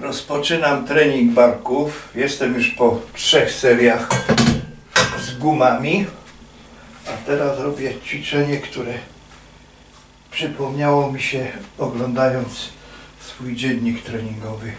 Rozpoczynam trening barków. Jestem już po trzech seriach z gumami. A teraz robię ćwiczenie, które przypomniało mi się oglądając swój dziennik treningowy.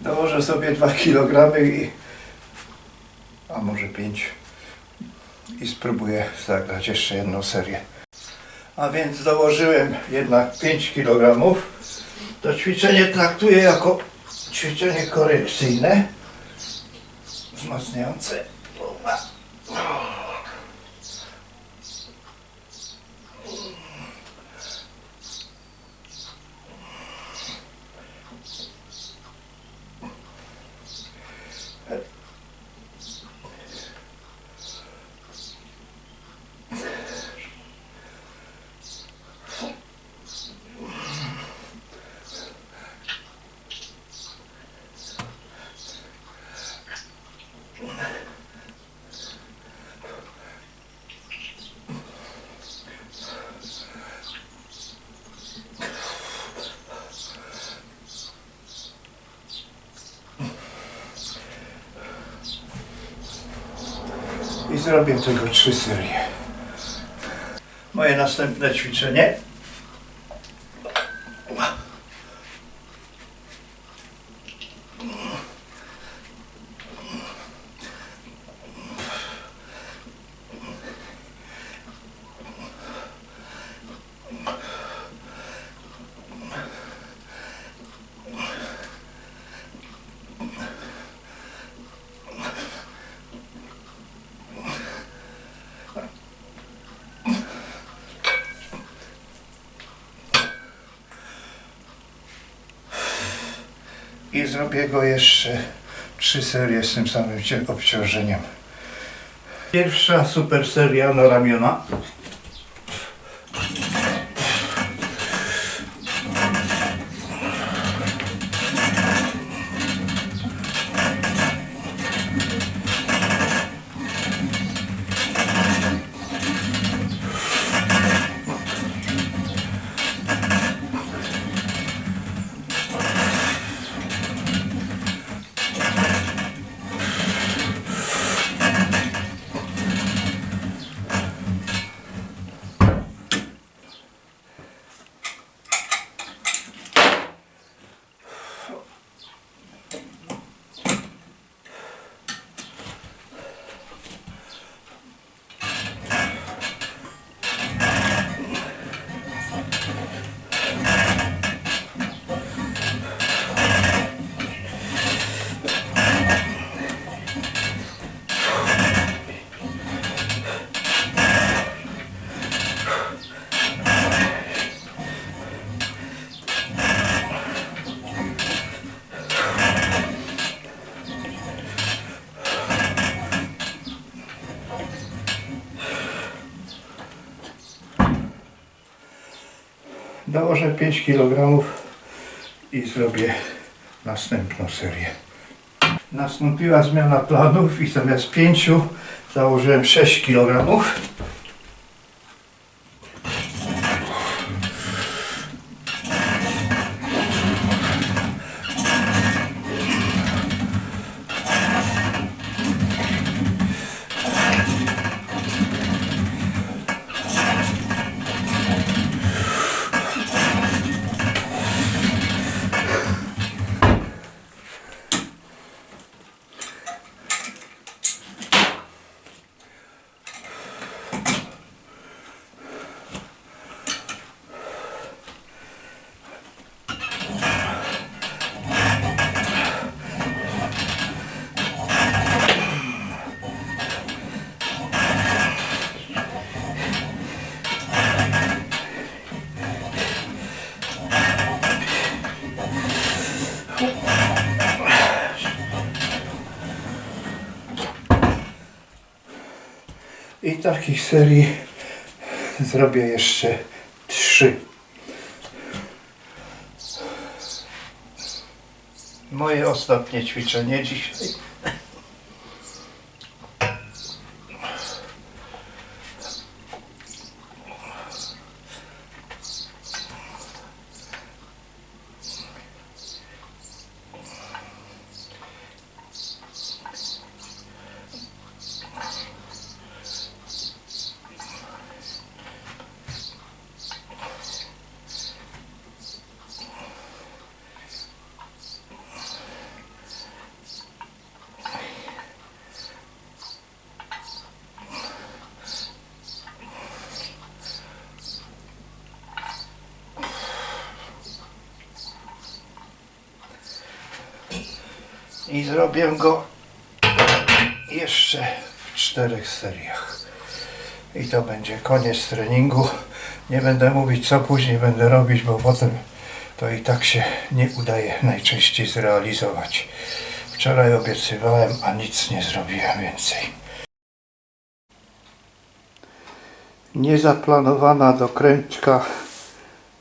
Dołożę sobie 2 kg i a może 5 i spróbuję zagrać jeszcze jedną serię. A więc dołożyłem jednak 5 kg. To ćwiczenie traktuję jako ćwiczenie korekcyjne, wzmacniające. I zrobię tego trzy serie. Moje następne ćwiczenie. I zrobię go jeszcze trzy serie z tym samym obciążeniem. Pierwsza super seria na ramiona. Dołożę 5 kg i zrobię następną serię. Nastąpiła zmiana planów i zamiast 5 założyłem 6 kg. I takich serii zrobię jeszcze trzy. Moje ostatnie ćwiczenie dzisiaj. I zrobię go jeszcze w czterech seriach. I to będzie koniec treningu. Nie będę mówić co później będę robić, bo potem to i tak się nie udaje najczęściej zrealizować. Wczoraj obiecywałem, a nic nie zrobiłem więcej. Niezaplanowana dokrętka,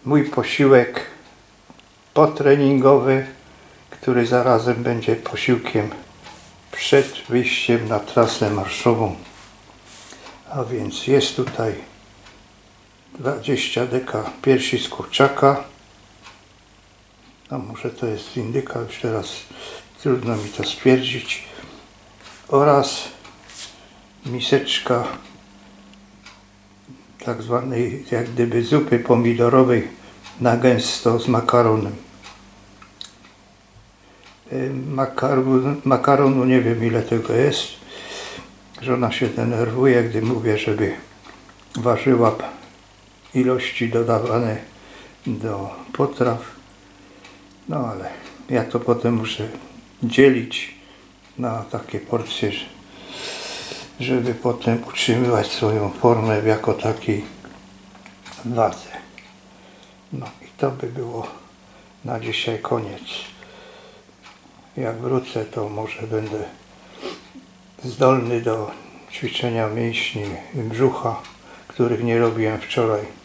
mój posiłek potreningowy, który zarazem będzie posiłkiem przed wyjściem na trasę marszową. A więc jest tutaj 20 deka piersi z kurczaka. A może to jest indyka, już teraz trudno mi to stwierdzić. Oraz miseczka tak zwanej jak gdyby zupy pomidorowej na gęsto z makaronem. Y, Makaronu, makaronu nie wiem ile tego jest. Żona się denerwuje, gdy mówię, żeby ważyła ilości dodawane do potraw. No ale ja to potem muszę dzielić na takie porcje, że- żeby potem utrzymywać swoją formę jako takiej wadze. No i to by było na dzisiaj koniec. Jak wrócę, to może będę zdolny do ćwiczenia mięśni brzucha, których nie robiłem wczoraj.